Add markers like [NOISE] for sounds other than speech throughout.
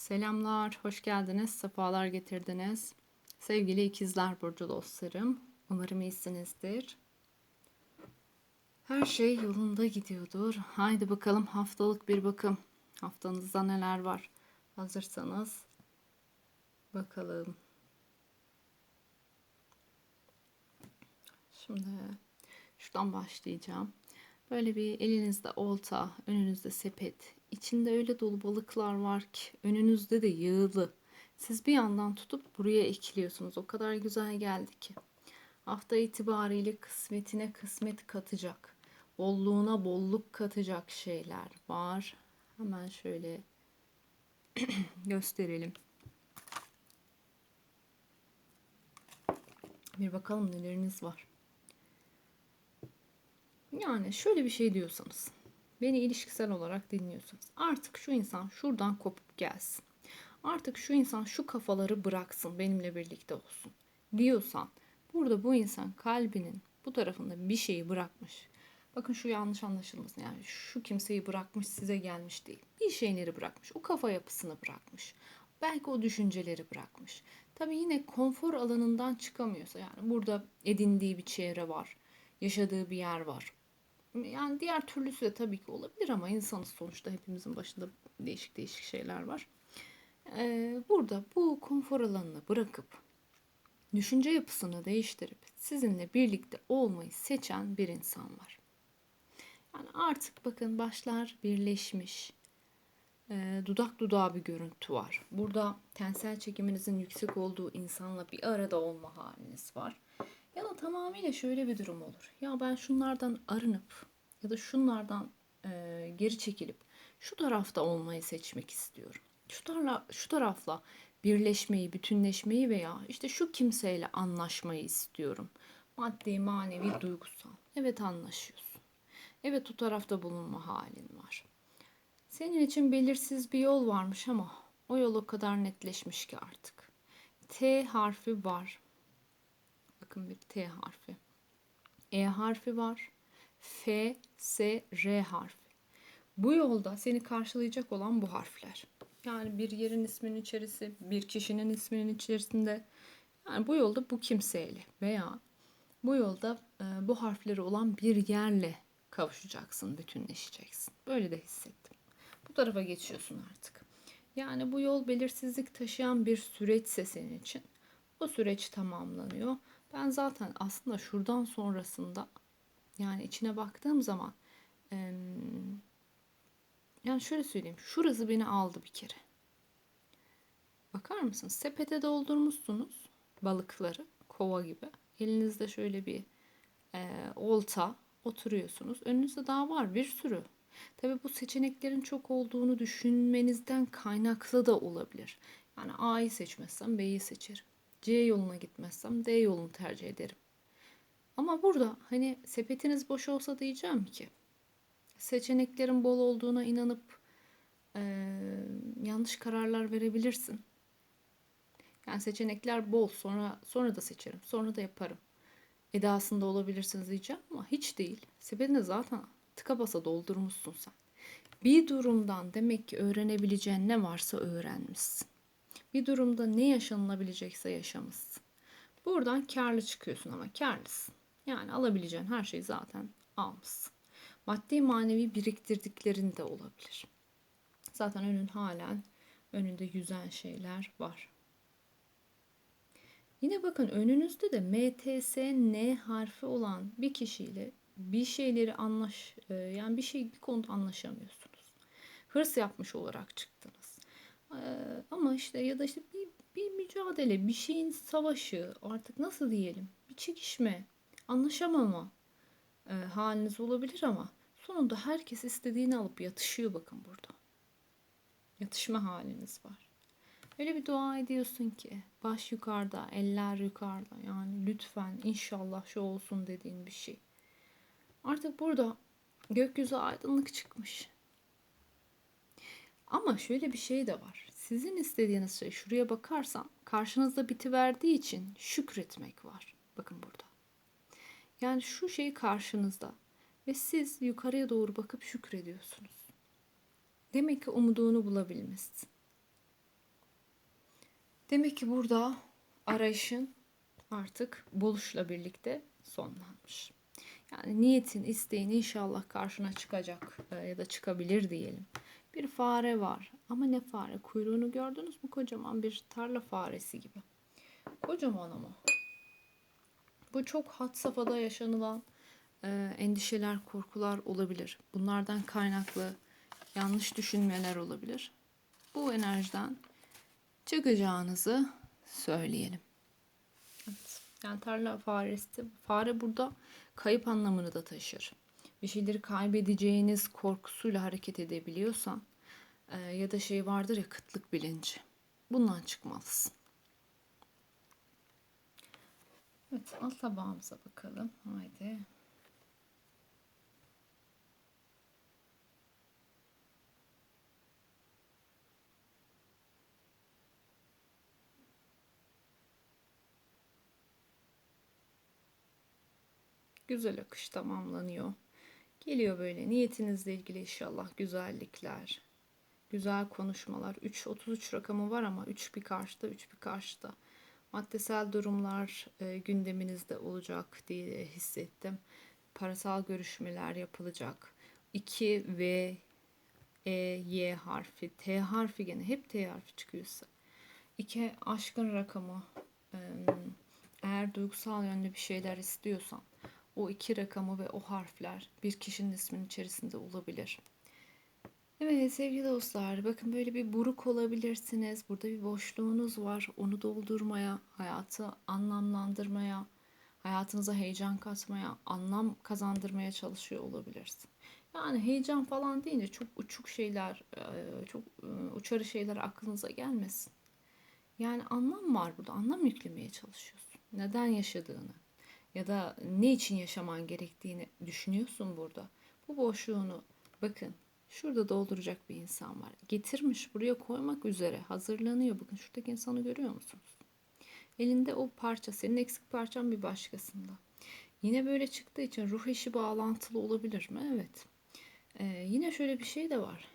Selamlar, hoş geldiniz, sefalar getirdiniz. Sevgili ikizler burcu dostlarım, umarım iyisinizdir. Her şey yolunda gidiyordur. Haydi bakalım haftalık bir bakım. Haftanızda neler var? Hazırsanız bakalım. Şimdi şuradan başlayacağım. Böyle bir elinizde olta, önünüzde sepet, içinde öyle dolu balıklar var ki önünüzde de yığılı. Siz bir yandan tutup buraya ekliyorsunuz. O kadar güzel geldi ki. Hafta itibariyle kısmetine kısmet katacak. Bolluğuna bolluk katacak şeyler var. Hemen şöyle [CLEARS THROAT] gösterelim. Bir bakalım neleriniz var. Yani şöyle bir şey diyorsanız, beni ilişkisel olarak dinliyorsanız, artık şu insan şuradan kopup gelsin. Artık şu insan şu kafaları bıraksın, benimle birlikte olsun diyorsan, burada bu insan kalbinin bu tarafında bir şeyi bırakmış. Bakın şu yanlış anlaşılmasın. Yani şu kimseyi bırakmış size gelmiş değil. Bir şeyleri bırakmış. O kafa yapısını bırakmış. Belki o düşünceleri bırakmış. Tabii yine konfor alanından çıkamıyorsa yani burada edindiği bir çevre var. Yaşadığı bir yer var. Yani diğer türlüsü de tabii ki olabilir ama insanız sonuçta hepimizin başında değişik değişik şeyler var. Ee, burada bu konfor alanını bırakıp düşünce yapısını değiştirip sizinle birlikte olmayı seçen bir insan var. Yani artık bakın başlar birleşmiş. E, dudak dudağa bir görüntü var. Burada tensel çekiminizin yüksek olduğu insanla bir arada olma haliniz var. Ya da tamamıyla şöyle bir durum olur. Ya ben şunlardan arınıp ya da şunlardan e, geri çekilip şu tarafta olmayı seçmek istiyorum. Şu, tarla, şu tarafla birleşmeyi, bütünleşmeyi veya işte şu kimseyle anlaşmayı istiyorum. Maddi, manevi, duygusal. Evet anlaşıyorsun. Evet o tarafta bulunma halin var. Senin için belirsiz bir yol varmış ama o yol o kadar netleşmiş ki artık. T harfi var. Bakın bir T harfi. E harfi var. F, S, R harfi. Bu yolda seni karşılayacak olan bu harfler. Yani bir yerin isminin içerisi, bir kişinin isminin içerisinde. Yani bu yolda bu kimseyle veya bu yolda e, bu harfleri olan bir yerle kavuşacaksın, bütünleşeceksin. Böyle de hissettim. Bu tarafa geçiyorsun artık. Yani bu yol belirsizlik taşıyan bir süreçse senin için bu süreç tamamlanıyor. Ben zaten aslında şuradan sonrasında yani içine baktığım zaman yani şöyle söyleyeyim. Şurası beni aldı bir kere. Bakar mısınız? Sepete doldurmuşsunuz balıkları kova gibi. Elinizde şöyle bir e, olta oturuyorsunuz. Önünüzde daha var bir sürü. Tabi bu seçeneklerin çok olduğunu düşünmenizden kaynaklı da olabilir. Yani A'yı seçmezsem B'yi seçerim. C yoluna gitmezsem D yolunu tercih ederim. Ama burada hani sepetiniz boş olsa diyeceğim ki seçeneklerin bol olduğuna inanıp e, yanlış kararlar verebilirsin. Yani seçenekler bol sonra sonra da seçerim sonra da yaparım edasında olabilirsiniz diyeceğim ama hiç değil. Sepetini zaten tıka basa doldurmuşsun sen. Bir durumdan demek ki öğrenebileceğin ne varsa öğrenmişsin. Bir durumda ne yaşanılabilecekse yaşamışsın. Buradan karlı çıkıyorsun ama karlısın. Yani alabileceğin her şeyi zaten almışsın. Maddi manevi biriktirdiklerin de olabilir. Zaten önün halen önünde yüzen şeyler var. Yine bakın önünüzde de MTS N harfi olan bir kişiyle bir şeyleri anlaş e, yani bir şey bir konuda anlaşamıyorsunuz. Hırs yapmış olarak çıktınız. Ee, ama işte ya da işte bir, bir mücadele, bir şeyin savaşı, artık nasıl diyelim, bir çekişme, anlaşamama e, haliniz olabilir ama sonunda herkes istediğini alıp yatışıyor bakın burada. Yatışma haliniz var. Öyle bir dua ediyorsun ki baş yukarıda, eller yukarıda. Yani lütfen inşallah şu olsun dediğin bir şey. Artık burada gökyüzü aydınlık çıkmış. Ama şöyle bir şey de var. Sizin istediğiniz şey şuraya bakarsam karşınızda biti verdiği için şükretmek var. Bakın burada. Yani şu şey karşınızda ve siz yukarıya doğru bakıp şükrediyorsunuz. Demek ki umduğunu bulabilmişsin. Demek ki burada arayışın artık buluşla birlikte sonlanmış. Yani niyetin, isteğin inşallah karşına çıkacak e, ya da çıkabilir diyelim. Bir fare var ama ne fare? Kuyruğunu gördünüz mü? Kocaman bir tarla faresi gibi. Kocaman ama. Bu çok had safhada yaşanılan e, endişeler, korkular olabilir. Bunlardan kaynaklı yanlış düşünmeler olabilir. Bu enerjiden çıkacağınızı söyleyelim. Evet. Yani tarla faresi, fare burada kayıp anlamını da taşır. Bir şeyleri kaybedeceğiniz korkusuyla hareket edebiliyorsan e, ya da şey vardır ya kıtlık bilinci. Bundan çıkmalısın. Evet alt tabağımıza bakalım. Haydi. Güzel akış tamamlanıyor. Geliyor böyle niyetinizle ilgili inşallah güzellikler, güzel konuşmalar. 3 33 rakamı var ama 3 bir karşıda, 3 bir karşıda. Maddesel durumlar e, gündeminizde olacak diye hissettim. Parasal görüşmeler yapılacak. 2 V E Y harfi, T harfi gene hep T harfi çıkıyorsa. 2 aşkın rakamı. Eğer duygusal yönde bir şeyler istiyorsan o iki rakamı ve o harfler bir kişinin isminin içerisinde olabilir. Evet sevgili dostlar bakın böyle bir buruk olabilirsiniz. Burada bir boşluğunuz var. Onu doldurmaya, hayatı anlamlandırmaya, hayatınıza heyecan katmaya, anlam kazandırmaya çalışıyor olabilirsin. Yani heyecan falan deyince çok uçuk şeyler, çok uçarı şeyler aklınıza gelmesin. Yani anlam var burada. Anlam yüklemeye çalışıyorsun. Neden yaşadığını, ya da ne için yaşaman gerektiğini düşünüyorsun burada. Bu boşluğunu bakın şurada dolduracak bir insan var. Getirmiş buraya koymak üzere hazırlanıyor. Bakın şuradaki insanı görüyor musunuz? Elinde o parça senin eksik parçan bir başkasında. Yine böyle çıktığı için ruh eşi bağlantılı olabilir mi? Evet. Ee, yine şöyle bir şey de var.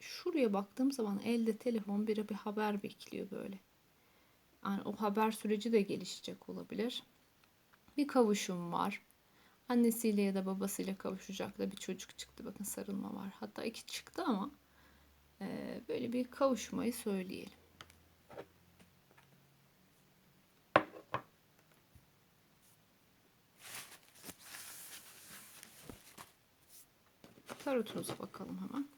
Şuraya baktığım zaman elde telefon biri bir haber bekliyor böyle. Yani o haber süreci de gelişecek olabilir bir kavuşum var. Annesiyle ya da babasıyla kavuşacak da bir çocuk çıktı. Bakın sarılma var. Hatta iki çıktı ama e, böyle bir kavuşmayı söyleyelim. Tarotunuza bakalım hemen.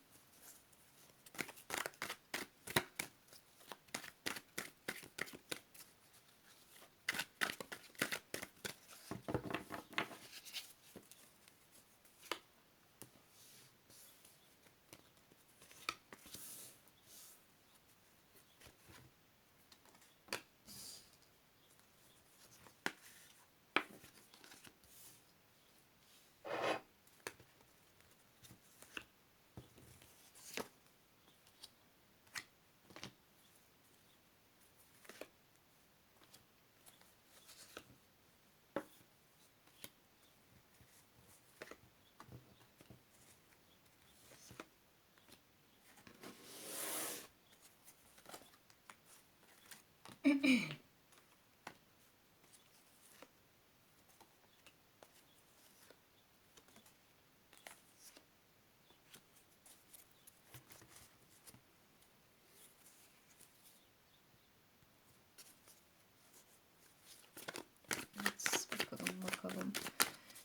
Bakalım bakalım.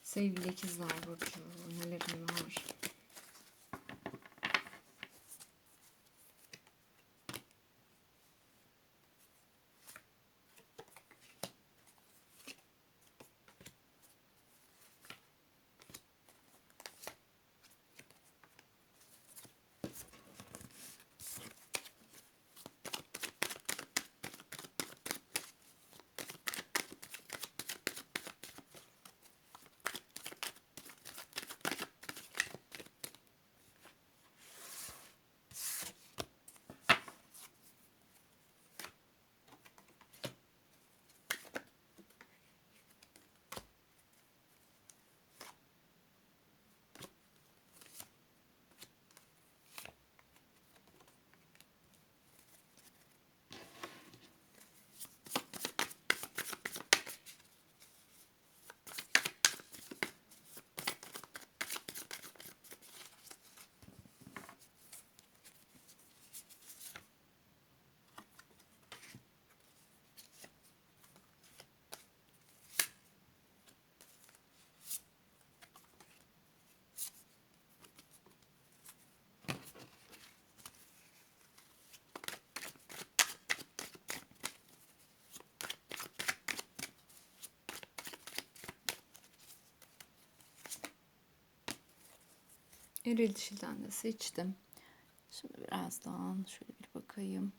Sevgili ikizler burcu Eril dişilden de seçtim. Şimdi birazdan şöyle bir bakayım.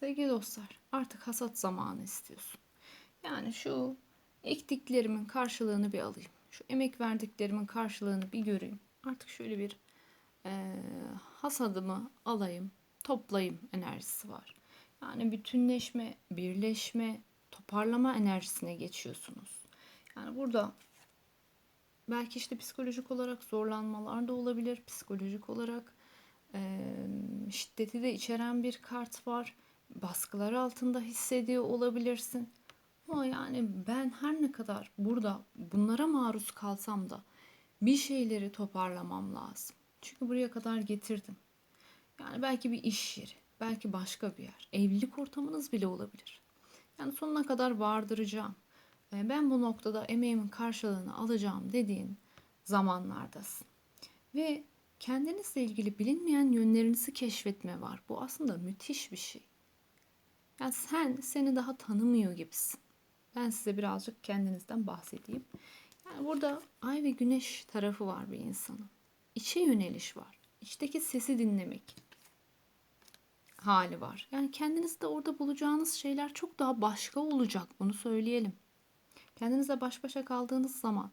Sevgili dostlar, artık hasat zamanı istiyorsun. Yani şu ektiklerimin karşılığını bir alayım. Şu emek verdiklerimin karşılığını bir göreyim. Artık şöyle bir e, hasadımı alayım, toplayayım enerjisi var. Yani bütünleşme, birleşme, toparlama enerjisine geçiyorsunuz. Yani burada belki işte psikolojik olarak zorlanmalar da olabilir. Psikolojik olarak e, şiddeti de içeren bir kart var. Baskılar altında hissediyor olabilirsin. Ama yani ben her ne kadar burada bunlara maruz kalsam da bir şeyleri toparlamam lazım. Çünkü buraya kadar getirdim. Yani belki bir iş yeri, belki başka bir yer. Evlilik ortamınız bile olabilir. Yani sonuna kadar vardıracağım. E, ben bu noktada emeğimin karşılığını alacağım dediğin zamanlardasın. Ve kendinizle ilgili bilinmeyen yönlerinizi keşfetme var. Bu aslında müthiş bir şey. Yani sen seni daha tanımıyor gibisin. Ben size birazcık kendinizden bahsedeyim. Yani burada ay ve güneş tarafı var bir insanın. İçe yöneliş var. İçteki sesi dinlemek hali var. Yani kendinizde orada bulacağınız şeyler çok daha başka olacak. Bunu söyleyelim. Kendinizle baş başa kaldığınız zaman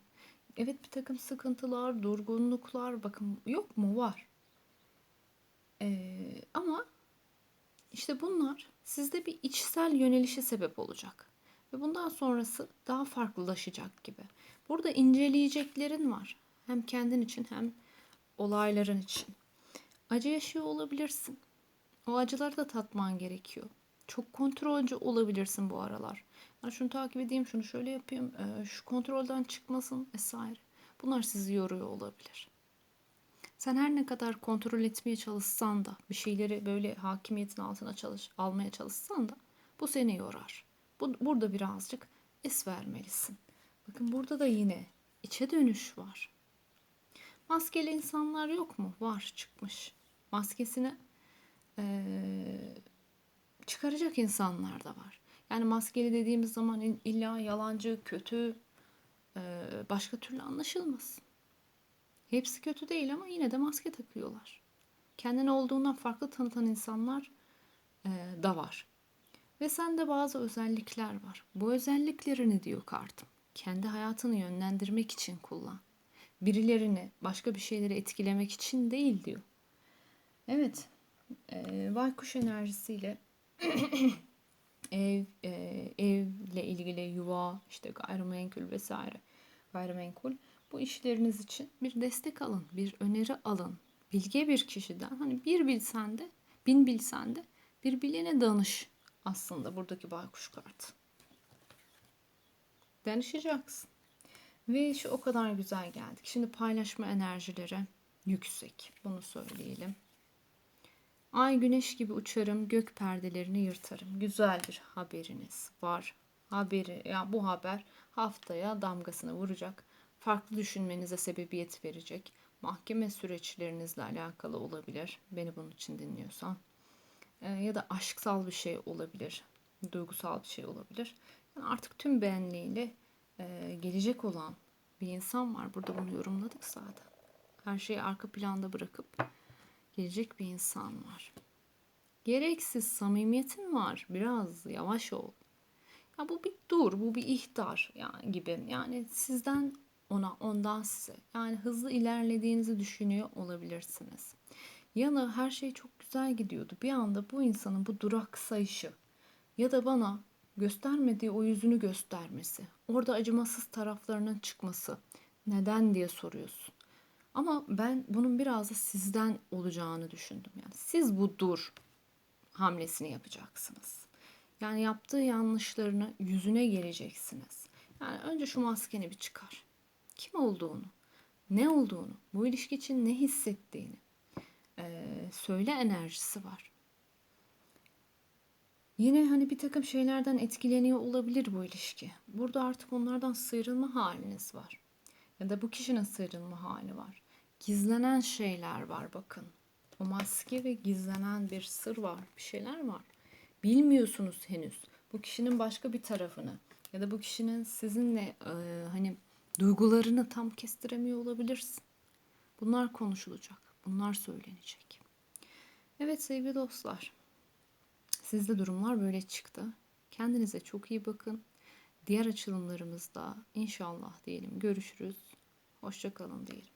evet bir takım sıkıntılar, durgunluklar bakın yok mu? Var. Ee, ama işte bunlar sizde bir içsel yönelişe sebep olacak. Ve bundan sonrası daha farklılaşacak gibi. Burada inceleyeceklerin var. Hem kendin için hem olayların için. Acı yaşıyor olabilirsin. O acıları da tatman gerekiyor. Çok kontrolcü olabilirsin bu aralar. Yani şunu takip edeyim, şunu şöyle yapayım, e, şu kontrolden çıkmasın vesaire. Bunlar sizi yoruyor olabilir. Sen her ne kadar kontrol etmeye çalışsan da, bir şeyleri böyle hakimiyetin altına çalış, almaya çalışsan da bu seni yorar. Bu, burada birazcık es vermelisin. Bakın burada da yine içe dönüş var. Maskeli insanlar yok mu? Var çıkmış. Maskesini ee, çıkaracak insanlar da var. Yani maskeli dediğimiz zaman illa yalancı, kötü, e, başka türlü anlaşılmasın. Hepsi kötü değil ama yine de maske takıyorlar. Kendini olduğundan farklı tanıtan insanlar e, da var. Ve sende bazı özellikler var. Bu özelliklerini diyor kartım. Kendi hayatını yönlendirmek için kullan. Birilerini, başka bir şeyleri etkilemek için değil diyor. Evet, e, baykuş enerjisiyle [COUGHS] ev, e, evle ilgili yuva, işte gayrimenkul vesaire gayrimenkul bu işleriniz için bir destek alın, bir öneri alın. Bilge bir kişiden hani bir bilsen de bin bilsen de bir bilene danış aslında buradaki baykuş kartı. Danışacaksın. Ve şu o kadar güzel geldik. Şimdi paylaşma enerjileri yüksek. Bunu söyleyelim. Ay güneş gibi uçarım, gök perdelerini yırtarım. Güzel bir haberiniz var. Haberi, ya bu haber haftaya damgasını vuracak. Farklı düşünmenize sebebiyet verecek. Mahkeme süreçlerinizle alakalı olabilir. Beni bunun için dinliyorsan. Ee, ya da aşksal bir şey olabilir. Duygusal bir şey olabilir. Yani artık tüm benliğiyle e, gelecek olan bir insan var. Burada bunu yorumladık zaten. Her şeyi arka planda bırakıp gelecek bir insan var. Gereksiz samimiyetin var. Biraz yavaş ol. Ya bu bir dur, bu bir ihtar yani gibi. Yani sizden ona, ondan size. Yani hızlı ilerlediğinizi düşünüyor olabilirsiniz. Yanı her şey çok güzel gidiyordu. Bir anda bu insanın bu durak sayışı ya da bana göstermediği o yüzünü göstermesi, orada acımasız taraflarının çıkması neden diye soruyorsun. Ama ben bunun biraz da sizden olacağını düşündüm. Yani siz bu dur hamlesini yapacaksınız. Yani yaptığı yanlışlarını yüzüne geleceksiniz. Yani önce şu maskeni bir çıkar. Kim olduğunu, ne olduğunu, bu ilişki için ne hissettiğini e, söyle enerjisi var. Yine hani bir takım şeylerden etkileniyor olabilir bu ilişki. Burada artık onlardan sıyrılma haliniz var. Ya da bu kişinin sıyrılma hali var gizlenen şeyler var bakın. O maske ve gizlenen bir sır var. Bir şeyler var. Bilmiyorsunuz henüz. Bu kişinin başka bir tarafını ya da bu kişinin sizinle e, hani duygularını tam kestiremiyor olabilirsin. Bunlar konuşulacak. Bunlar söylenecek. Evet sevgili dostlar. Sizde durumlar böyle çıktı. Kendinize çok iyi bakın. Diğer açılımlarımızda inşallah diyelim görüşürüz. Hoşçakalın diyelim.